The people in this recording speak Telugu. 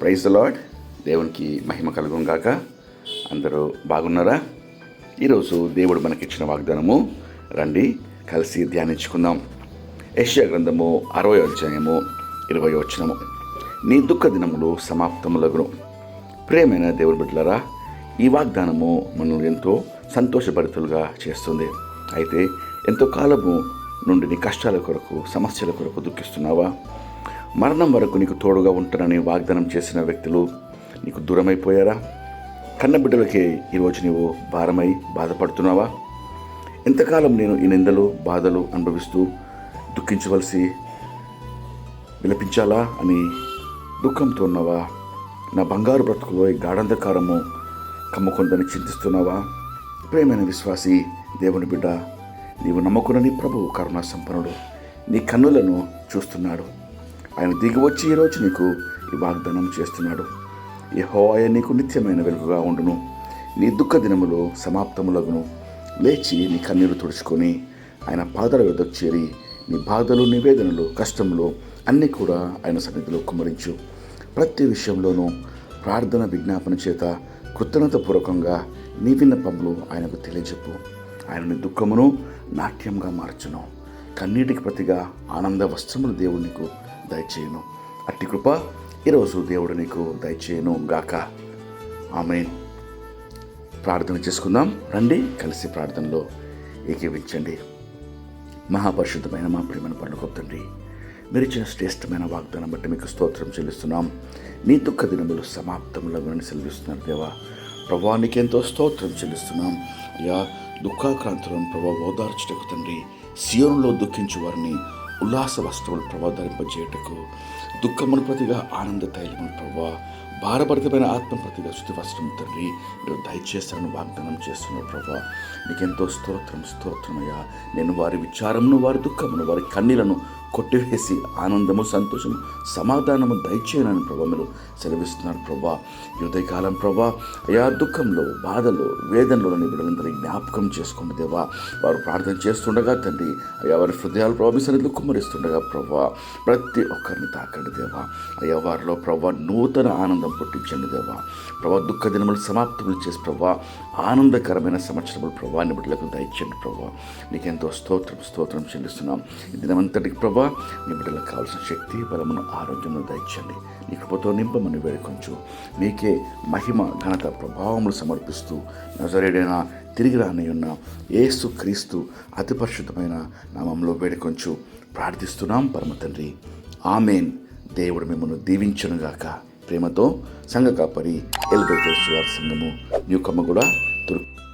ప్రైజ్ లాడ్ దేవునికి మహిమ కలుగును గాక. అందరూ బాగున్నారా? ఈరోజు దేవుడు మనకిచ్చిన వాగ్దానము రండి కలిసి ధ్యానించుకుందాం. యష్యా గ్రంథము అరవై అధ్యాయము ఇరవై వచనము. నీ దుఃఖ దినములు సమాప్తములగును. ప్రేమైన దేవుని బిడ్డలరా ఈ వాగ్దానము మనల్ని ఎంతో సంతోషభరితులుగా చేస్తుంది. అయితే ఎంతో కాలము నుండి నీ కష్టాల కొరకు సమస్యల కొరకు దుఃఖిస్తున్నావా? మరణం వరకు నీకు తోడుగా ఉంటానని వాగ్దానం చేసిన వ్యక్తులు నీకు దూరమైపోయారా? కన్నబిడ్డలకే ఈరోజు నీవు భారమై బాధపడుతున్నావా? ఎంతకాలం నేను ఈ నిందలు బాధలు అనుభవిస్తూ దుఃఖించవలసి విలపించాలా అని దుఃఖంతో ఉన్నావా? నా బంగారు బ్రతుకులో ఈ గాఢంధకారము కమ్ముకుందని చింతిస్తున్నావా? ప్రేమైన విశ్వాసి దేవుని బిడ్డ నీవు నమ్ముకునని ప్రభువు కరుణా సంపన్నుడు నీ కన్నులను చూస్తున్నాడు. ఆయన దిగి వచ్చి ఈరోజు నీకు ఈ వాగ్దానం చేస్తున్నాడు. యెహోవాయే నీకు నిత్యమైన వెలుగుగా ఉండును. నీ దుఃఖ దినములో సమాప్తములగును. లేచి నీ కన్నీరు తుడుచుకొని ఆయన పాదాల వద్ద చేరి నీ బాధలు నివేదనలు కష్టములు అన్నీ కూడా ఆయన సన్నిధిలో కుమ్మరించు. ప్రతి విషయంలోనూ ప్రార్థన విజ్ఞాపన చేత కృతజ్ఞతపూర్వకంగా నీ విన్నపములు ఆయనకు తెలియజెప్పు. ఆయన నీ దుఃఖమును నాట్యంగా మార్చును. కన్నీటికి ప్రతిగా ఆనంద వస్త్రములు దేవుడు నీకు దయచేయను. అట్టి కృప ఈరోజు దేవుడు నీకు దయచేయను గాక. ఆమె ప్రార్థన చేసుకుందాం. రండి కలిసి ప్రార్థనలో ఏకీవించండి మహాపరిశుద్ధమైన మా ప్రియమైన పండుగ తండ్రి మీరు ఇచ్చిన శ్రేష్టమైన వాగ్దానం బట్టి మీకు స్తోత్రం చెల్లిస్తున్నాం. నీ దుఃఖ దినములు సమాప్తములను సెలవిస్తున్నారు దేవా. ప్రభానికి ఎంతో స్తోత్రం చెల్లిస్తున్నాం. అయ్యా దుఃఖాక్రాంతులను ప్రభావ ఓదార్చుటకు తండ్రి సియోనులో దుఃఖించు వారిని ఉల్లాస వస్త్రములు ప్రభా ధరింపజేయటకు దుఃఖమును ప్రతిగా ఆనంద తైలమును ప్రభా భారభరితమైన ఆత్మ ప్రతిగా శుద్ధి వస్త్రం తండ్రి మీరు దయచేస్తారని వాగ్దానం చేస్తున్నారు ప్రభా. నీకెంతో స్తోత్రం స్తోత్రమయ్యా. నేను వారి విచారమును వారి దుఃఖమును వారి కన్నీలను కొట్టివేసి ఆనందము సంతోషము సమాధానము దయచేయనని ప్రభా మీరు సెలవిస్తున్నారు ప్రభా. యుదయకాలం ప్రభా అయా దుఃఖంలో బాధలో వేదనలోని బిడ్డలందరినీ జ్ఞాపకం చేసుకోండి దేవా. వారు ప్రార్థన చేస్తుండగా తండ్రి అయ్యా వారి హృదయాలు ప్రభా సన్నిధిలో కుమ్మరిస్తుండగా ప్రభా ప్రతి ఒక్కరిని తాకండి దేవా. అయ్యా వారిలో ప్రభా నూతన ఆనందం పుట్టించండి దేవా. ప్రభా దుఃఖ దినములు సమాప్తములు చేసి ప్రభా ఆనందకరమైన సంవత్సరములు ప్రభా నీ దయచండి దయచేయండి ప్రభా. నీకెంతో స్తోత్రం స్తోత్రం చెల్లిస్తున్నాం. ఈ దినమంతటికి ప్రభా నీ బిడ్డలకు కావాల్సిన శక్తి బలమును ఆరోగ్యమును దయచండి నీ కృపతో నింపమని వేడుకొంచు. నీకే మహిమ ఘనత ప్రభావములు సమర్పిస్తూ నజరేడైన తిరిగి రానియున్న ఏసు క్రీస్తు అతి పరిశుద్ధమైన నామంలో వేడుకొంచు. ప్రార్థిస్తున్నాం పరమ తండ్రి. ఆమెన్. దేవుడు మిమ్మల్ని దీవించునుగాక ప్రేమతో సంఘ కాపరి ఎల్బైతే సువార్ సంఘము న్యూకమ్మ కమ్మగూడ తుర్కు